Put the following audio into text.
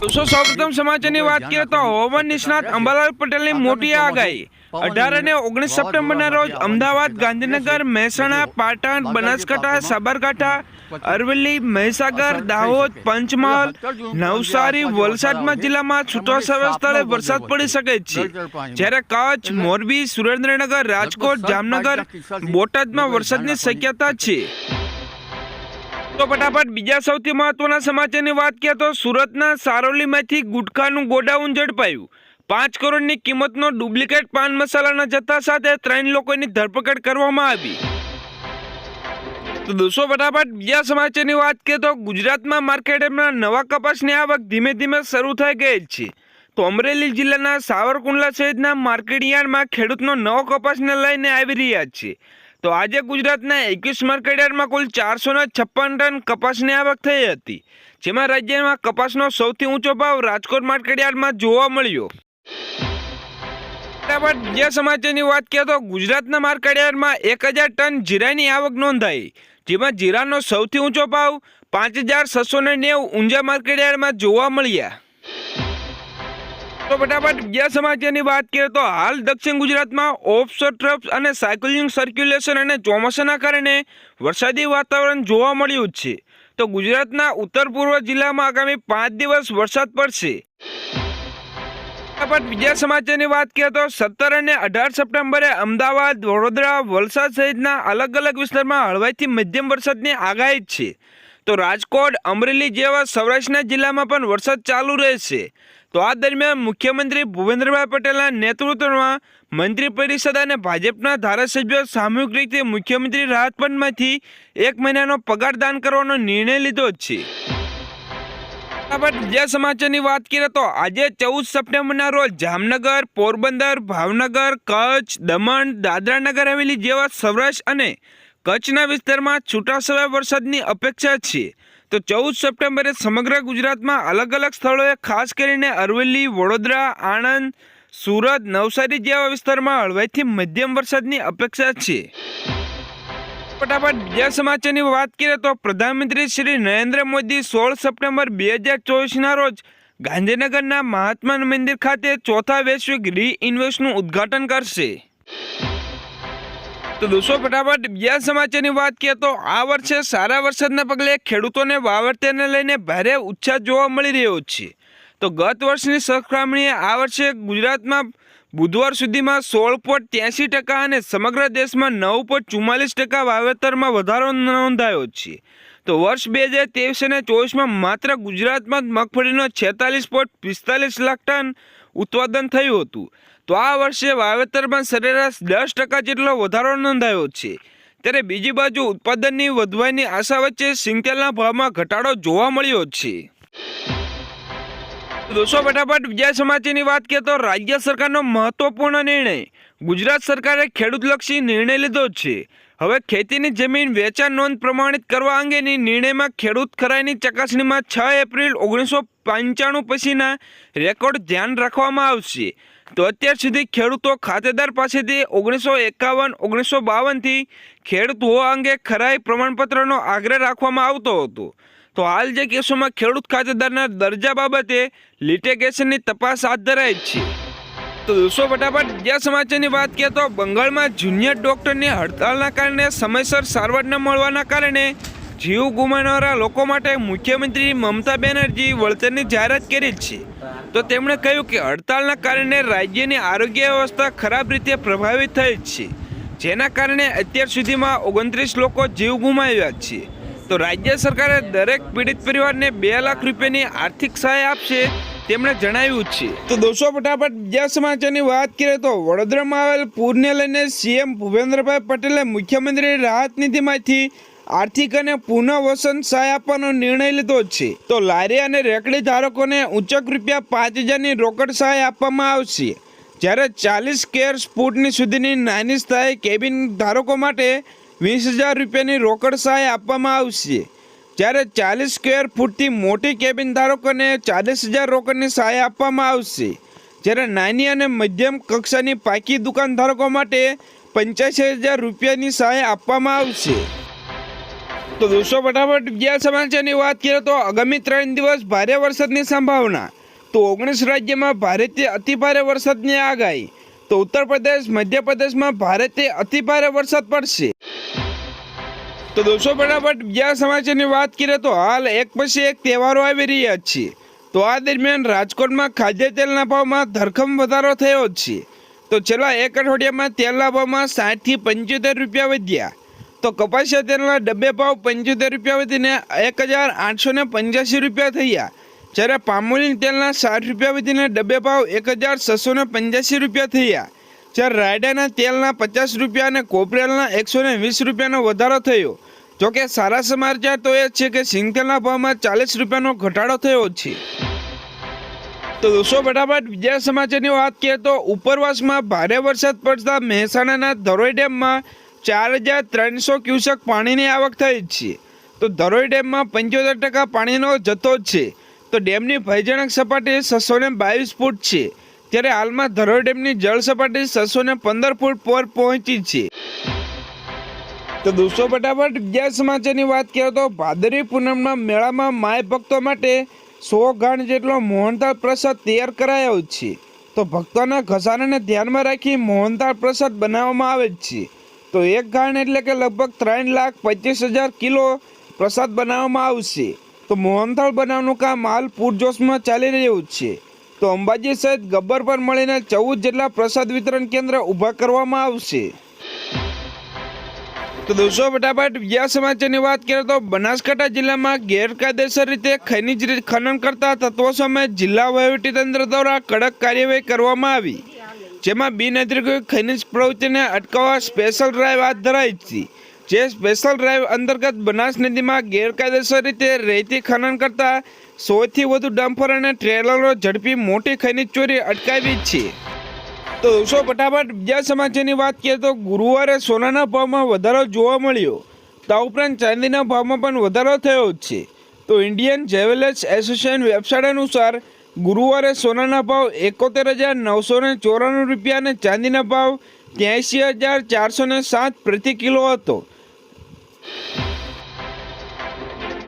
દોસ્તો સૌપ્રથમ સમાચારની વાત કરીએ તો હવામાન નિષ્ણાત અંબાલાલ પટેલની મોટી આગાહી. અઢાર અને ઓગણીસ સપ્ટેમ્બરના રોજ અમદાવાદ ગાંધીનગર મહેસાણા પાટણ બનાસકાંઠા સાબરકાંઠા અરવલ્લી મહીસાગર દાહોદ પંચમહાલ નવસારી વલસાડમાં જિલ્લામાં છૂટાછવાયા સ્થળે વરસાદ પડી શકે છે. જ્યારે કચ્છ મોરબી સુરેન્દ્રનગર રાજકોટ જામનગર બોટાદમાં વરસાદની શક્યતા છે. તો ફટાફટ બીજા સૌથી મહત્વના સમાચારની વાત કરીએ તો સુરતના સારોલીમાંથી ગુટખાનું ગોડાઉન ઝડપાયું. પાંચ કરોડની કિંમતનો ડુપ્લિકેટ પાન મસાલાના જથ્થા સાથે ત્રણ લોકોની ધરપકડ કરવામાં આવી. તો દોસ્તો, ફટાફટ બીજા સમાચારની વાત કરીએ તો ગુજરાતમાં માર્કેટમાં નવા કપાસની આવક ધીમે ધીમે શરૂ થઈ ગઈ છે. તો અમરેલી જિલ્લાના સાવરકુંડલા સહિતના માર્કેટ યાર્ડમાં ખેડૂતનો નવો કપાસને લઈને આવી રહ્યા છે. તો આજે ગુજરાતના એકવીસ માર્કેટયાર્ડમાં કુલ ચારસો છપ્પન ટન કપાસની આવક થઈ હતી, જેમાં રાજ્યમાં કપાસનો સૌથી ઊંચો ભાવ રાજકોટ માર્કેટયાર્ડમાં જોવા મળ્યો. ત્યારબાદ બીજા સમાચારની વાત કરીએ તો ગુજરાતના માર્કેટયાર્ડમાં એક હજાર ટન જીરાની આવક નોંધાઈ, જેમાં જીરાનો સૌથી ઊંચો ભાવ પાંચ હજાર છસો નેવું ઊંઝા માર્કેટયાર્ડમાં જોવા મળ્યા. તો ફટાફટ બીજા સમાચારની વાત કરીએ તો હાલ દક્ષિણ ગુજરાતમાં ઓફશોર ટ્રફ અને સાયકલિંગ સર્ક્યુલેશન અને ચોમાસાના કારણે વરસાદી વાતાવરણ જોવા મળ્યું છે. તો ગુજરાતના ઉત્તર પૂર્વ જિલ્લામાં આગામી પાંચ દિવસ વરસાદ પડશે. બીજા સમાચારની વાત કરીએ તો સત્તર અને અઢાર સપ્ટેમ્બરે અમદાવાદ, વડોદરા, વલસાડ સહિતના અલગ અલગ વિસ્તારમાં હળવાઈથી મધ્યમ વરસાદની આગાહી છે. તો રાજકોટ, અમરેલી જેવા સૌરાષ્ટ્રના જિલ્લામાં પણ વરસાદ ચાલુ રહેશે. તો આ દરમિયાન મુખ્યમંત્રી ભૂપેન્દ્રભાઈ પટેલના નેતૃત્વમાં મંત્રી પરિષદ અને ભાજપના ધારાસભ્યો સામૂહિક રીતે મુખ્યમંત્રી રાહત એક મહિનાનો પગાર દાન કરવાનો નિર્ણય લીધો છે. બીજા સમાચારની વાત કરીએ તો આજે ચૌદ સપ્ટેમ્બરના રોજ જામનગર, પોરબંદર, ભાવનગર, કચ્છ, દમણ, દાદરાનગર હવેલી જેવા સૌરાષ્ટ્ર અને કચ્છના વિસ્તારમાં છૂટાછવાયા વરસાદની અપેક્ષા છે. તો ચૌદ સપ્ટેમ્બરે સમગ્ર ગુજરાતમાં અલગ અલગ સ્થળોએ ખાસ કરીને અરવલ્લી, વડોદરા, આણંદ, સુરત, નવસારી જેવા વિસ્તારમાં હળવાઈથી મધ્યમ વરસાદની અપેક્ષા છે. ફટાફટ બીજા સમાચારની વાત કરીએ તો પ્રધાનમંત્રી શ્રી નરેન્દ્ર મોદી સોળ સપ્ટેમ્બર બે હજાર ચોવીસના રોજ ગાંધીનગરના મહાત્મા મંદિર ખાતે ચોથા વૈશ્વિક રી ઇન્વેસ્ટનું ઉદ્ઘાટન કરશે. તો દોસ્તો, ફટાફટ બીજા સમાચારની વાત કરીએ તો આ વર્ષે સારા વરસાદના પગલે ખેડૂતોને વાવરતેને લઈને ભારે ઉત્સાહ જોવા મળી રહ્યો છે. તો ગત વર્ષની સરખામણીએ આ વર્ષે ગુજરાતમાં બુધવાર સુધીમાં સોળ પોઈન્ટ ત્યાંસી ટકા અને સમગ્ર દેશમાં નવ પોઈન્ટ ચુમ્માલીસ ટકા વાવેતરમાં વધારો નોંધાયો છે. તો વર્ષ બે હજાર ત્રેવીસ અને ચોવીસમાં માત્ર ગુજરાતમાં જ મગફળીનો છેતાલીસ પોઈન્ટ પિસ્તાલીસ લાખ ટન ઉત્પાદન થયું હતું. તો આ વર્ષે વાવેતરમાં સરેરાશ દસ ટકા જેટલો વધારો નોંધાયો છે. ત્યારે બીજી બાજુ ઉત્પાદનની વધવાની આશા વચ્ચે સિંગતેલના ભાવમાં ઘટાડો જોવા મળ્યો છે. દોસ્તો, ફટાફટ બીજા સમાચારની વાત કરીએ તો રાજ્ય સરકારનો મહત્વપૂર્ણ નિર્ણય. ગુજરાત સરકારે ખેડૂતલક્ષી નિર્ણય લીધો છે. હવે ખેતીની જમીન વેચાણ નોંધ પ્રમાણિત કરવા અંગેની નિર્ણયમાં ખેડૂત ખરાઈની ચકાસણીમાં છ એપ્રિલ ઓગણીસો પંચાણું પછીના રેકોર્ડ ધ્યાન રાખવામાં આવશે. તો અત્યાર સુધી ખેડૂતો ખાતેદાર પાસેથી ઓગણીસો એકાવન, ઓગણીસો બાવનથી ખેડૂત હોવા અંગે ખરાઈ પ્રમાણપત્રનો આગ્રહ રાખવામાં આવતો હતો. તો હાલ જે કેસોમાં ખેડૂત ખાતેદારના દરજા બાબતે લિટેગેશનની તપાસ હાથ ધરાઈ છે. તો દોસ્તો ફટાફટ બીજા સમાચારની વાત કરીએ તો બંગાળમાં જુનિયર ડોક્ટરની હડતાલના કારણે સમયસર સારવાર ન મળવાના કારણે જીવ ગુમાવનારા લોકો માટે મુખ્યમંત્રી મમતા બેનર્જી વળતરની જાહેરાત કરી છે. તો તેમણે કહ્યું કે હડતાલના કારણે રાજ્યની આરોગ્ય વ્યવસ્થા ખરાબ રીતે પ્રભાવિત થઈ છે. જેના કારણે અત્યાર સુધીમાં ઓગણત્રીસ લોકો જીવ ગુમાવ્યા છે. તો રાજ્ય સરકારે દરેક પીડિત પરિવારને બે લાખ રૂપિયાની આર્થિક સહાય આપશે. તેમણે જણાવ્યું છે. તો દોસ્તો, ફટાફટ બીજા સમાચારની વાત કરીએ તો વડોદરામાં આવેલ પૂરને લઈને સીએમ ભૂપેન્દ્રભાઈ પટેલે મુખ્યમંત્રી રાહત નિધિમાંથી આર્થિક અને પુનઃવસન સહાય આપવાનો નિર્ણય લીધો છે. તો લારી અને રેકડી ધારકોને ઉચ્ચક રૂપિયા પાંચ હજારની રોકડ સહાય આપવામાં આવશે. જ્યારે ચાલીસ કેર સ્પૂટની સુધીની નાની સ્થાયી કેબિન ધારકો માટે વીસ હજાર રૂપિયાની રોકડ સહાય આપવામાં આવશે. જ્યારે ચાલીસ સ્ક્વેર ફૂટથી મોટી કેબિન ધારકોને ચાલીસ હજાર રોકડની સહાય આપવામાં આવશે, જ્યારે નાની અને મધ્યમ કક્ષાની પાકી દુકાન ધારકો માટે પંચ્યાસી હજાર રૂપિયાની સહાય આપવામાં આવશે. તો દોસ્તો, ફટાફટ બીજા સમાચારની વાત કરીએ તો આગામી ત્રણ દિવસ ભારે વરસાદની સંભાવના. તો ઓગણીસ રાજ્યમાં ભારેથી અતિભારે વરસાદની આગાહી. તો ઉત્તર પ્રદેશ મધ્યપ્રદેશમાં ભારેથી અતિભારે વરસાદ પડશે. તો દોસ્તો ફટાફટ બીજા સમાચારની વાત કરીએ તો હાલ એક પછી એક તહેવારો આવી રહ્યા છે. તો આ દરમિયાન રાજકોટમાં ખાદ્ય તેલના ભાવમાં ધરખમ વધારો થયો છે. તો છેલ્લા એક અઠવાડિયામાં તેલના ભાવમાં સાઠથી પંચોતેર રૂપિયા વધ્યા. તો કપાસિયા તેલના ડબ્બે ભાવ પંચોતેર રૂપિયા વધીને એક હજાર આઠસો ને પંચ્યાસી રૂપિયા થયા. જ્યારે પામોલીન તેલના સાઠ રૂપિયા વધીને ડબ્બે ભાવ એક હજાર છસો ને પંચ્યાસી રૂપિયા થયા. જ્યારે રાયડાના તેલના પચાસ રૂપિયા અને કોપરેલના એકસો ને વીસ રૂપિયાનો વધારો થયો. જોકે સારા સમાચાર તો એ છે કે સિંગતેલના ભાવમાં ચાલીસ રૂપિયાનો ઘટાડો થયો છે. તો દોસ્તો, ફટાફટ બીજા સમાચારની વાત કરીએ તો ઉપરવાસમાં ભારે વરસાદ પડતા મહેસાણાના ધરોઈ ડેમમાં ચાર હજાર ત્રણસો ક્યુસેક પાણીની આવક થઈ છે. તો ધરોઈ ડેમમાં પંચોતેર ટકા પાણીનો જથ્થો છે. તો ડેમની ભયજનક સપાટી છસો ને બાવીસ ફૂટ છે. ત્યારે હાલમાં ધરોઈ ડેમની જળ સપાટી છસો ને પંદર ફૂટ પર પહોંચી છે. તો દોસ્તો, ફટાફટ બીજા સમાચારની વાત કરીએ તો ભાદરી પૂનમના મેળામાં માય ભક્તો માટે સો ગાણ જેટલો મોહનથાળ પ્રસાદ તૈયાર કરાયો છે. તો ભક્તોના ઘસારાને ધ્યાનમાં રાખી મોહનથાળ પ્રસાદ બનાવવામાં આવે છે. તો એક ગાણ એટલે કે લગભગ ત્રણ લાખ પચીસ હજાર કિલો પ્રસાદ બનાવવામાં આવશે. તો મોહનથાળ બનાવવાનું કામ હાલ પૂરજોશમાં ચાલી રહ્યું છે. તો અંબાજી સહિત ગબ્બર પર મળીને ચૌદ જેટલા પ્રસાદ વિતરણ કેન્દ્ર ઊભા કરવામાં આવશે. તો દોસ્તો, ફટાફટ બીજા સમાચારની વાત કરીએ તો બનાસકાંઠા જિલ્લામાં ગેરકાયદેસર રીતે ખનિજ ખનન કરતા તત્વો સામે જિલ્લા વહીવટીતંત્ર દ્વારા કડક કાર્યવાહી કરવામાં આવી. જેમાં બિનઅધિકૃત ખનિજ પ્રવૃત્તિને અટકાવવા સ્પેશિયલ ડ્રાઈવ હાથ ધરાઈ હતી. જે સ્પેશિયલ ડ્રાઈવ અંતર્ગત બનાસ નદીમાં ગેરકાયદેસર રીતે રેતી ખનન કરતા સોથી વધુ ડમ્પર અને ટ્રેલરો ઝડપી મોટી ખનિજ ચોરી અટકાવી છે. તો દોસ્તો ફટાફટ બીજા સમાચારની વાત કરીએ તો ગુરુવારે સોનાના ભાવમાં વધારો જોવા મળ્યો. તા ઉપરાંત ચાંદીના ભાવમાં પણ વધારો થયો જ છે. તો ઇન્ડિયન જેવેલર્સ એસોસિએશન વેબસાઇટ અનુસાર ગુરુવારે સોનાના ભાવ એકોતેર હજાર નવસો ને ચોરાણું રૂપિયા અને ચાંદીના ભાવ ત્યાંસી હજાર ચારસો ને સાત પ્રતિ કિલો હતો.